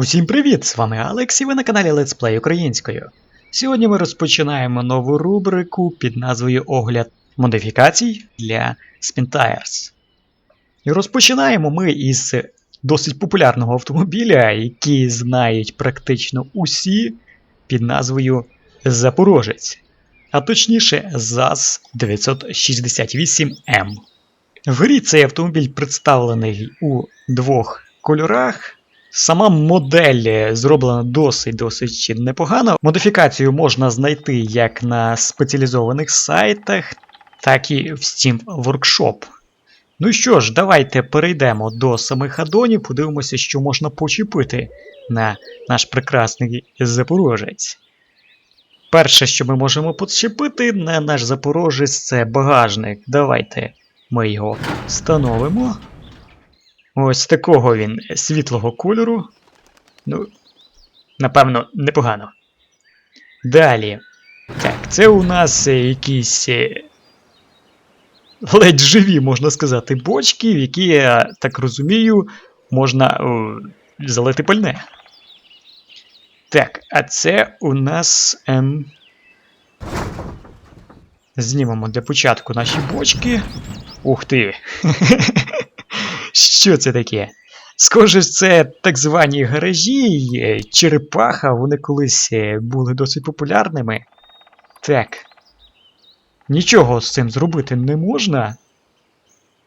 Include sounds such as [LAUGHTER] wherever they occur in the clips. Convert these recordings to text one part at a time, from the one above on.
Усім привіт! З вами Алекс і ви на каналі Let's Play українською. Сьогодні ми розпочинаємо нову рубрику під назвою Огляд модифікацій для Spintires. І розпочинаємо ми із досить популярного автомобіля, який знають практично усі під назвою Запорожець, а точніше ЗАЗ 968М. В грі цей автомобіль представлений у двох кольорах. Сама модель е, зроблена досить досить непогано. Модифікацію можна знайти як на спеціалізованих сайтах, так і в Steam Workshop. Ну що ж, давайте перейдемо до самих адонів, подивимося, що можна почепити на наш прекрасний запорожець. Перше, що ми можемо почепити на наш запорожець, це багажник. Давайте ми його встановимо. Ось такого він світлого кольору. Ну, напевно, непогано. Далі. Так, це у нас е, якісь е, ледь живі, можна сказати, бочки, в які, я так розумію, можна о, залити пальне. Так, а це у нас. Ем... Знімемо для початку наші бочки. Ух ти! [LAUGHS] Що це таке? Схоже, це так звані гаражі, е, черепаха, вони колись е, були досить популярними. Так. Нічого з цим зробити не можна.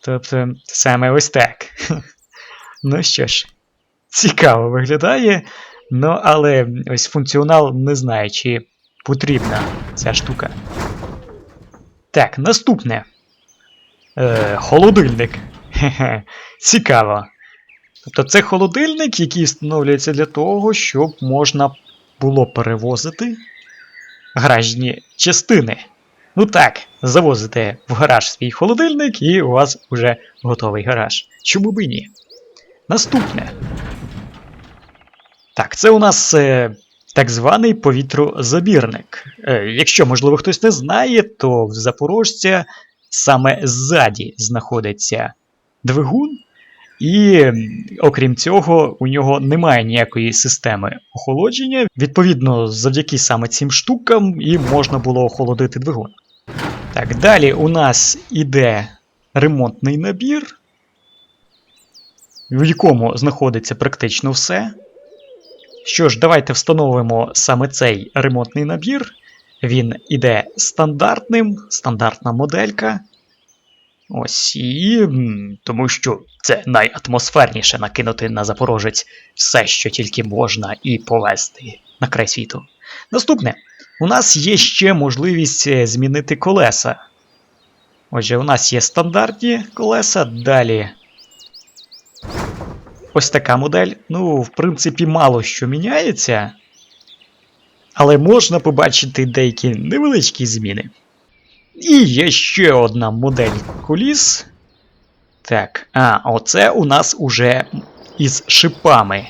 Тобто, саме ось так. [LAUGHS] Ну що ж, цікаво виглядає. Ну, але ось функціонал не знаю, чи потрібна ця штука. Так, наступне. Е, холодильник. Хе-хе, цікаво. Тобто це холодильник, який встановлюється для того, щоб можна було перевозити гаражні частини. Ну так, завозите в гараж свій холодильник, і у вас вже готовий гараж. Чому б і ні? Наступне. Так, це у нас е, так званий повітрозабірник. Е, якщо, можливо, хтось не знає, то в Запорожця саме ззаді знаходиться двигун, і окрім цього, у нього немає ніякої системи охолодження. Відповідно, завдяки саме цим штукам і можна було охолодити двигун. Так, далі у нас іде ремонтний набір, в якому знаходиться практично все. Що ж, давайте встановимо саме цей ремонтний набір. Він іде стандартним, стандартна моделька. Ось і тому що це найатмосферніше накинути на запорожець все, що тільки можна, і повезти на край світу. Наступне, у нас є ще можливість е, змінити колеса. Отже, у нас є стандартні колеса, далі. Ось така модель. Ну, в принципі, мало що міняється. Але можна побачити деякі невеличкі зміни. І є ще одна модель коліс. Так, а, оце у нас уже із шипами.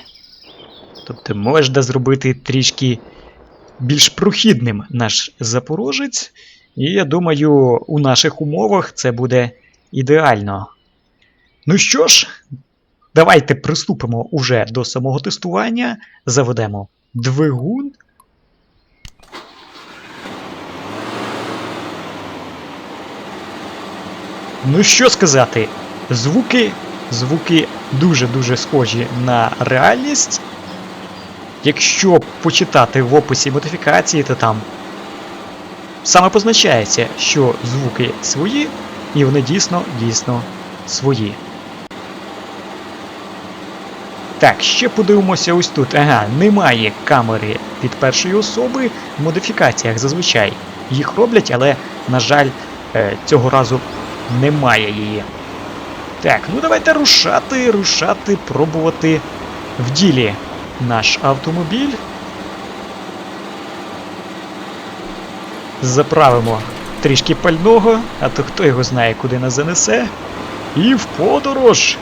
Тобто можна зробити трішки більш прохідним наш запорожець. І я думаю, у наших умовах це буде ідеально. Ну що ж, давайте приступимо уже до самого тестування. Заведемо двигун. Ну що сказати, звуки, звуки дуже-дуже схожі на реальність. Якщо почитати в описі модифікації, то там саме позначається, що звуки свої, і вони дійсно дійсно свої. Так, ще подивимося ось тут. Ага, немає камери від першої особи в модифікаціях зазвичай. Їх роблять, але, на жаль, е, цього разу немає її. Так, ну давайте рушати, рушати, пробувати в ділі наш автомобіль. Заправимо трішки пального, а то хто його знає, куди нас занесе. І в подорож,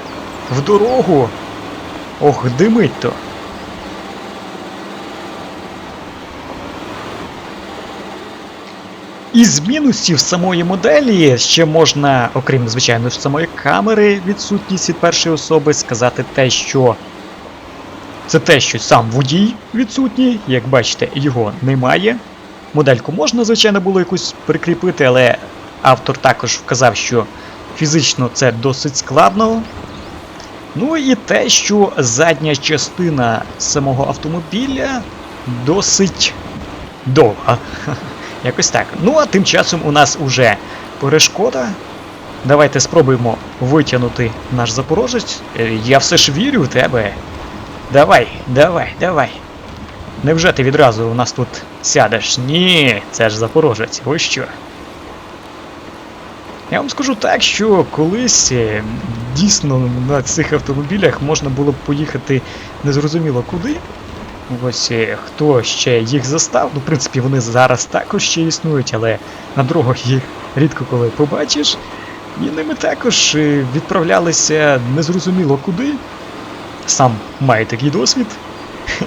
в дорогу. Ох, димить то. Із мінусів самої моделі ще можна, окрім, звичайно ж, самої камери, відсутність від першої особи, сказати те, що Це те, що сам водій відсутній, як бачите, його немає. Модельку можна, звичайно, було якусь прикріпити, але автор також вказав, що фізично це досить складно. Ну і те, що задня частина самого автомобіля досить довга. Якось так. Ну а тим часом у нас уже перешкода. Давайте спробуємо витягнути наш запорожець. Е, Я все ж вірю в тебе. Давай, давай, давай. Невже ти відразу у нас тут сядеш? Ні, це ж запорожець, ось що. Я вам скажу так, що колись е, дійсно на цих автомобілях можна було б поїхати незрозуміло куди. Ось е, хто ще їх застав, ну, в принципі, вони зараз також ще існують, але на дорогах їх рідко коли побачиш. І ними також е, відправлялися незрозуміло куди. Сам маю такий досвід. [LAUGHS]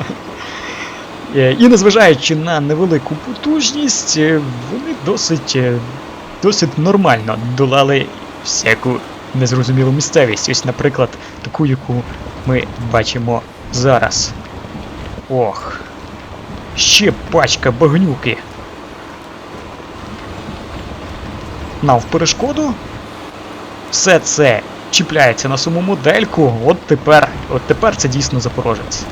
Е, І незважаючи на невелику потужність, вони досить, досить нормально долали всяку незрозумілу місцевість. Ось, наприклад, таку, яку ми бачимо зараз. Ох. Ще пачка багнюки. Нам в перешкоду. Все це чіпляється на саму модельку. От тепер, от тепер це дійсно запорожець.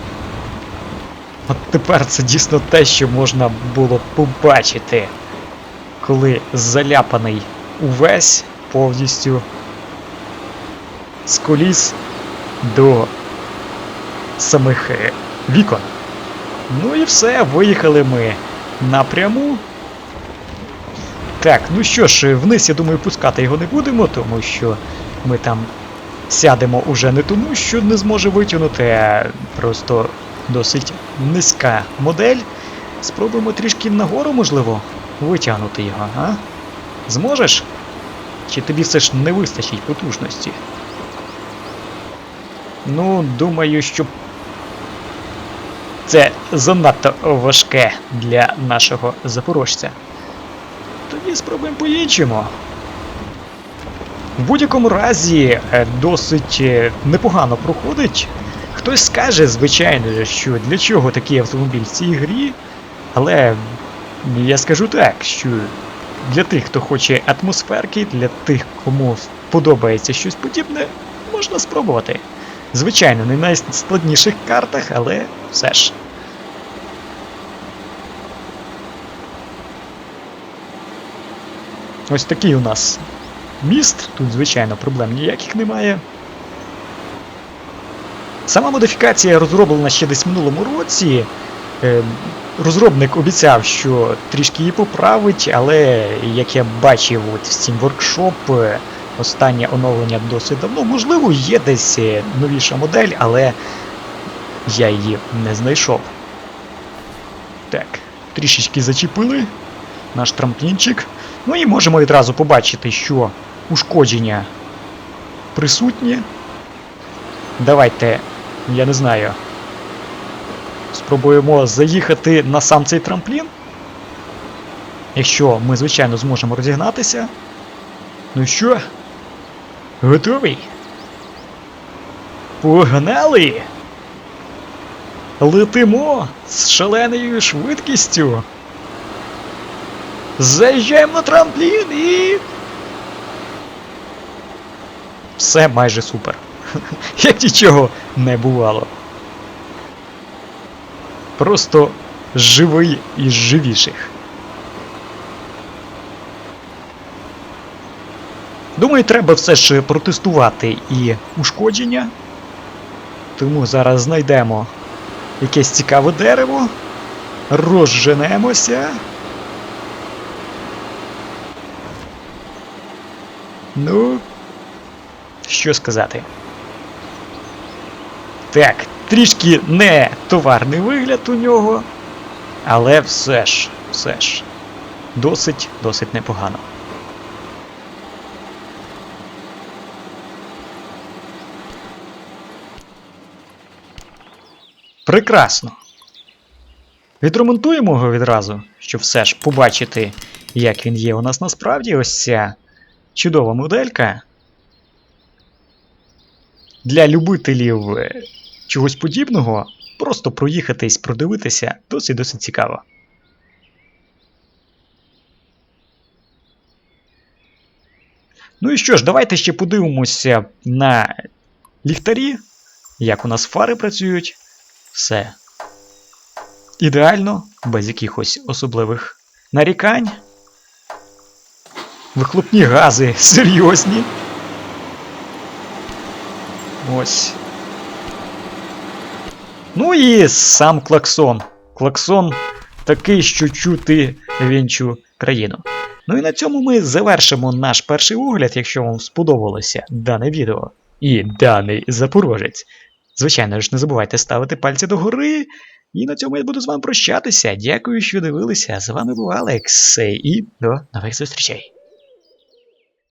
От тепер це дійсно те, що можна було побачити, коли заляпаний увесь повністю з коліс до самих е, вікон. Ну і все, виїхали ми напряму. Так, ну що ж, вниз, я думаю, пускати його не будемо, тому що ми там сядемо уже не тому, що не зможе витягнути, а просто досить низька модель. Спробуємо трішки нагору, можливо, витягнути його, а? Зможеш? Чи тобі все ж не вистачить потужності? Ну, думаю, що це занадто важке для нашого запорожця. Тоді спробуємо по-іншому. В будь-якому разі е, досить е, непогано проходить. Хтось скаже, звичайно, що для чого такий автомобіль в цій грі, але я скажу так, що для тих, хто хоче атмосферки, для тих, кому подобається щось подібне, можна спробувати. Звичайно, не на найскладніших картах, але все ж. Ось такий у нас міст. Тут, звичайно, проблем ніяких немає. Сама модифікація розроблена ще десь в минулому році. Е, Розробник обіцяв, що трішки її поправить, але як я бачив от в Steam Workshop, останнє оновлення досить давно. Можливо, є десь е, новіша модель, але я її не знайшов. Так, трішечки зачепили наш трамплінчик. Ну і можемо відразу побачити, що ушкодження присутні. Давайте, я не знаю. Спробуємо заїхати на сам цей трамплін. Якщо ми, звичайно, зможемо розігнатися. Ну що? Готовий? Погнали! Летимо з шаленою швидкістю. Заїжджаємо на трамплін і. Все майже супер. [LAUGHS] Як нічого не бувало. Просто живий із живіших. Думаю, треба все ж протестувати і ушкодження. Тому зараз знайдемо якесь цікаве дерево, розженемося. Ну, що сказати? Так, трішки не товарний вигляд у нього, але все ж, все ж, досить, досить непогано. Прекрасно. Відремонтуємо його відразу, щоб все ж побачити, як він є у нас насправді. Ось ця чудова моделька. Для любителів е, чогось подібного просто проїхатись, продивитися досить досить цікаво. Ну і що ж, давайте ще подивимося на ліхтарі, як у нас фари працюють. Все. Ідеально, без якихось особливих нарікань. Вихлопні гази [LAUGHS] серйозні. Ось. Ну і сам клаксон. Клаксон такий, що чути в іншу країну. Ну і на цьому ми завершимо наш перший огляд, якщо вам сподобалося дане відео і даний запорожець. Звичайно ж, не забувайте ставити пальці догори. І на цьому я буду з вами прощатися. Дякую, що дивилися. З вами був Алекс. І до нових зустрічей.